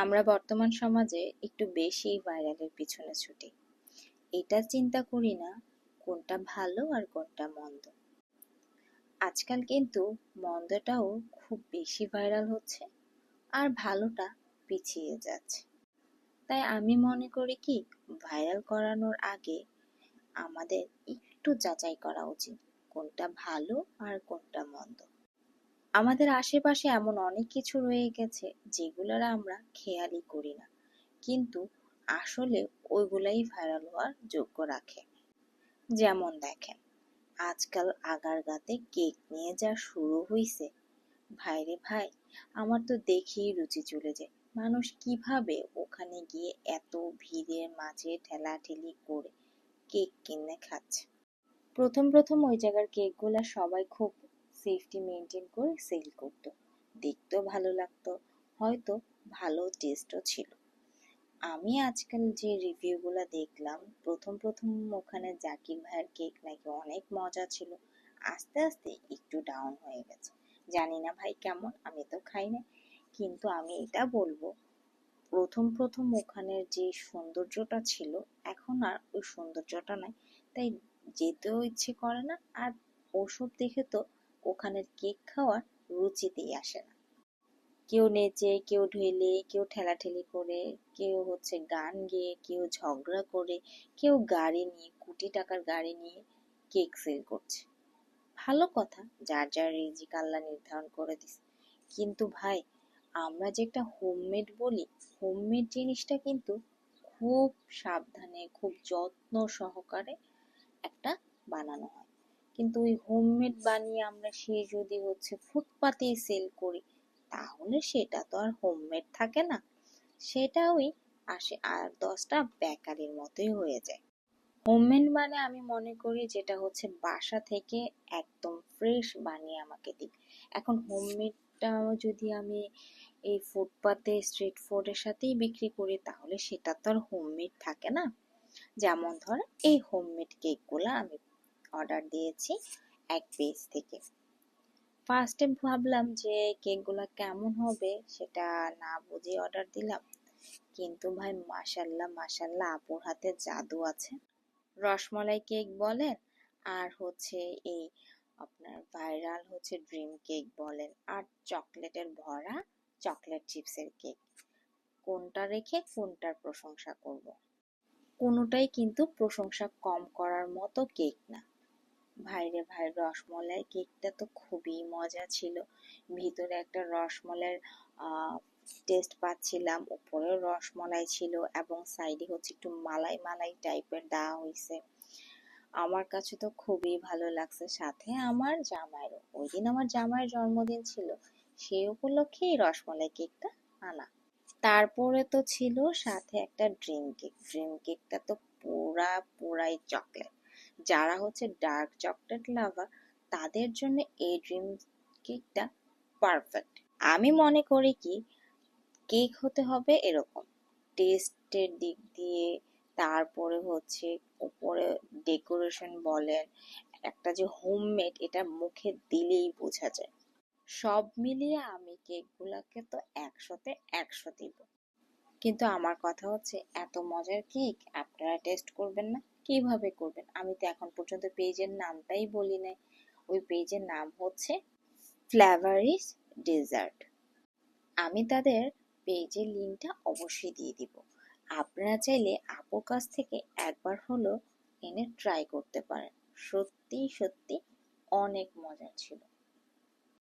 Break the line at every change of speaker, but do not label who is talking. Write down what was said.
আমরা বর্তমান সমাজে একটু বেশি ভাইরালের পিছনে ছুটি। এটা চিন্তা করি না কোনটা ভালো আর কোনটা মন্দ। আজকাল কিন্তু মন্দটাও খুব বেশি ভাইরাল হচ্ছে আর ভালোটা পিছিয়ে যাচ্ছে। তাই আমি মনে করি কি, ভাইরাল করানোর আগে আমাদের একটু যাচাই করা উচিত কোনটা ভালো আর কোনটা মন্দ। আমাদের আশেপাশে এমন অনেক কিছু রয়ে গেছে যেগুলোর আমরা খেয়ালই করি না। কিন্তু আসলে ওইগুলাই ভাইরাল হওয়ার যোগ্য রাখে। যেমন দেখেন, আজকাল আগারগাতে কেক নিয়ে যা শুরু হইছে। ভাইরে ভাই, আমার তো দেখেই রুচি চলে যায়। মানুষ কীভাবে ওখানে গিয়ে এত ভিড়ের মাঝে ঠেলাঠেলি করে কেক কিনে খাচ্ছে? প্রথম প্রথম ওই জায়গার কেকগুলা সবাই খুব সেফটি মেনটেন করে সেল করতো। দেখতেও ভালো লাগতো, হয়তো ভালো টেস্টও ছিল। আমি আজকাল যে রিভিউগুলো দেখলাম, প্রথম প্রথম ওখানে জাকির ভাইয়ের কেক নাকি অনেক মজা ছিল। আস্তে আস্তে একটু ডাউন হয়ে গেছে। জানি না ভাই কেমন, আমি তো খাই না কিন্তু আমি এটা বলব, প্রথম প্রথম ওখানের যে সৌন্দর্যটা ছিল, এখন আর ওই সৌন্দর্যটা নাই। তাই যেতেও ইচ্ছে করে না, আর ওসব দেখে তো ওখানের কেক খাওয়ার রুচিতেই আসে না। কেউ নেচে, কেউ ঢেলে, কেউ ঠেলাঠেলি করে, কেউ হচ্ছে গান গেয়ে, কেউ ঝগড়া করে, কেউ গাড়ি নিয়ে, কোটি টাকার গাড়ি নিয়ে কেক সেল করছে। ভালো কথা, যার যার রিজিক আল্লাহ নির্ধারণ করে দিছে কিন্তু ভাই, আমরা যে একটা হোমমেড বলি হোমমেড জিনিসটা কিন্তু খুব সাবধানে, খুব যত্ন সহকারে একটা বানানো হয়। কিন্তু ওই হোমমেড বানিয়ে আমরা সে যদি হচ্ছে ফুটপাতে সেল করি, তাহলে সেটা তো আর হোমমেড থাকে না। সেটা ওই আসে আর দশটা বেকারির মতোই হয়ে যায়। হোমমেড মানে আমি মনে করি যেটা হচ্ছে বাসা থেকে একদম ফ্রেশ বানিয়ে আমাকে দিক। এখন হোমমেডটা যদি আমি এই ফুটপাতে স্ট্রিট ফুডের সাথেই বিক্রি করি, তাহলে সেটা তো আর হোমমেড থাকে না। যেমন ধর এই হোমমেড কেকগুলো আমি অর্ডার দিয়েছি এক পেজ থেকে। ফার্স্টে ভাবলাম যে কেকগুলো কেমন হবে সেটা না বুঝে অর্ডার দিলাম। কিন্তু ভাই মাসাল্লাহ মাসাল্লাহ আপুর হাতে জাদু আছে। রসমলাই কেক বলেন, আর হচ্ছে এই আপনার ভাইরাল হচ্ছে ড্রিম কেক বলেন, আর চকলেটের ভরা চকলেট চিপসের কেক কোনটা রেখে কোনটার প্রশংসা করব। কোনোটাই কিন্তু প্রশংসা কম করার মতো কেক না। ভাইরে ভাই, রসমলাই কেকটা তো খুবই মজা ছিল। ভিতরে একটা রসমলাইয়ের টেস্ট পাচ্ছিলাম। উপরেও রসমলাই ছিল এবং সাইডে হচ্ছে একটু মালাই মালাই টাইপের দেওয়া হয়েছে আমার কাছে তো খুবই ভালো লাগছে। সাথে আমার জামাইরও। ওই দিন আমার জামাইয়ের জন্মদিন ছিল। সেই উপলক্ষে এই রসমলাই কেকটা আনা। তারপরে তো ছিল সাথে একটা ড্রিম কেক ড্রিম কেকটা তো পুরা, পুরাই চকলেট যারা হচ্ছে ডার্ক চকলেট লাভার তাদের জন্য এই ড্রিম কেকটা পারফেক্ট আমি মনে করি কি কেক হতে হবে এরকম। টেস্টের দিক দিয়ে, তারপরে হচ্ছে উপরে ডেকোরেশন বলেন, একটা যে হোমমেড এটা মুখে দিলেই বোঝা যায়। সব মিলিয়ে আমি কেকগুলোকে তো একশোতে একশো দিব। কিন্তু আমার কথা হচ্ছে, এত মজার কেক? আপনারা টেস্ট করবেন না? কীভাবে করবেন? আমি তো এখন পর্যন্ত পেজের নামটাই বলি নাই ওই পেজের নাম হচ্ছে ফ্লেভারিস ডেজার্ট। আমি তাদের পেজের লিঙ্কটা অবশ্যই দিয়ে দিব। আপনারা চাইলে আপুর কাছ থেকে একবার হলো এনে ট্রাই করতে পারেন। সত্যি সত্যি অনেক মজা ছিল।